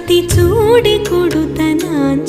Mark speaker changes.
Speaker 1: ప్రతి చూడి కొడుతనాచారి